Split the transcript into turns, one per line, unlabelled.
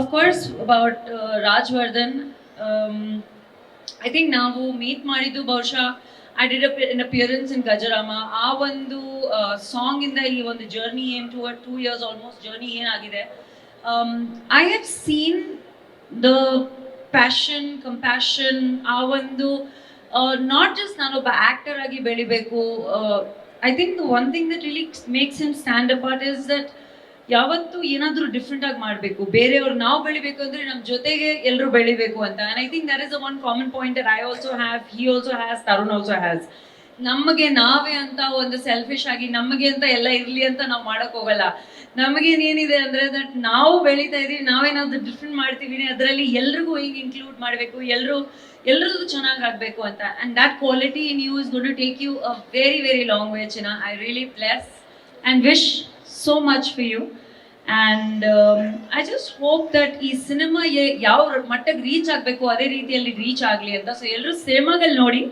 Of course about Rajavardhan I think ನಾವು meet ಮಾಡಿದ್ದು ಬಹುಶಃ I did in appearance in Gajarama ಆ ಒಂದು ಸಾಂಗ್ ಇಂದ ಈ ಒಂದು ಜರ್ನಿ ಏನ್ to two years almost journey ಏನಾಗಿದೆ? I have seen the passion compassion ಆ ಒಂದು ನಾಟ್ ಜಸ್ಟ್ ನಾನೊಬ್ಬ ಆಕ್ಟರ್ ಆಗಿ ಬೆಳಿಬೇಕು I think one thing that really makes him stand apart is that ಯಾವತ್ತು ಏನಾದರೂ ಡಿಫ್ರೆಂಟ್ ಆಗಿ ಮಾಡಬೇಕು. ಬೇರೆಯವ್ರು ನಾವು ಬೆಳಿಬೇಕು ಅಂದ್ರೆ ನಮ್ಮ ಜೊತೆಗೆ ಎಲ್ಲರೂ ಬೆಳಿಬೇಕು ಅಂತ. I think there is one common point I also have he also has Tarun also has ನಮಗೆ ನಾವೇ ಅಂತ ಒಂದು ಸೆಲ್ಫಿಶ್ ಆಗಿ, ನಮಗೆ ಅಂತ ಎಲ್ಲ ಇರ್ಲಿ ಅಂತ ನಾವು ಮಾಡಕ್ ಹೋಗಲ್ಲ. ನಮಗೇನೇನಿದೆ ಅಂದ್ರೆ ದಟ್ ನಾವು ಬೆಳೀತಾ ಇದೀವಿ ನಾವೇನಾದ್ರು ಡಿಫ್ರೆಂಟ್ ಮಾಡ್ತೀವಿ, ಅದರಲ್ಲಿ ಎಲ್ರಿಗೂ ಹಿಂಗ್ ಇನ್ಕ್ಲೂಡ್ ಮಾಡಬೇಕು ಎಲ್ಲರೂ ಎಲ್ರಿಗೂ ಚೆನ್ನಾಗಿ ಆಗಬೇಕು ಅಂತ. And that quality in you is good to take you a very very long ಚಿನ I really bless and wish so much for you and I just hope that ಈ ಸಿನಿಮಾ ಯಾವ ಮಟ್ಟಕ್ಕೆ ರೀಚ್ ಆಗಬೇಕು, ಅದೇ ರೀತಿಯಲ್ಲಿ ರೀಚ್ ಆಗಲಿ ಅಂತ. So ಎಲ್ಲರೂ ಸಿನಿಮಾದಲ್ಲಿ ನೋಡಿ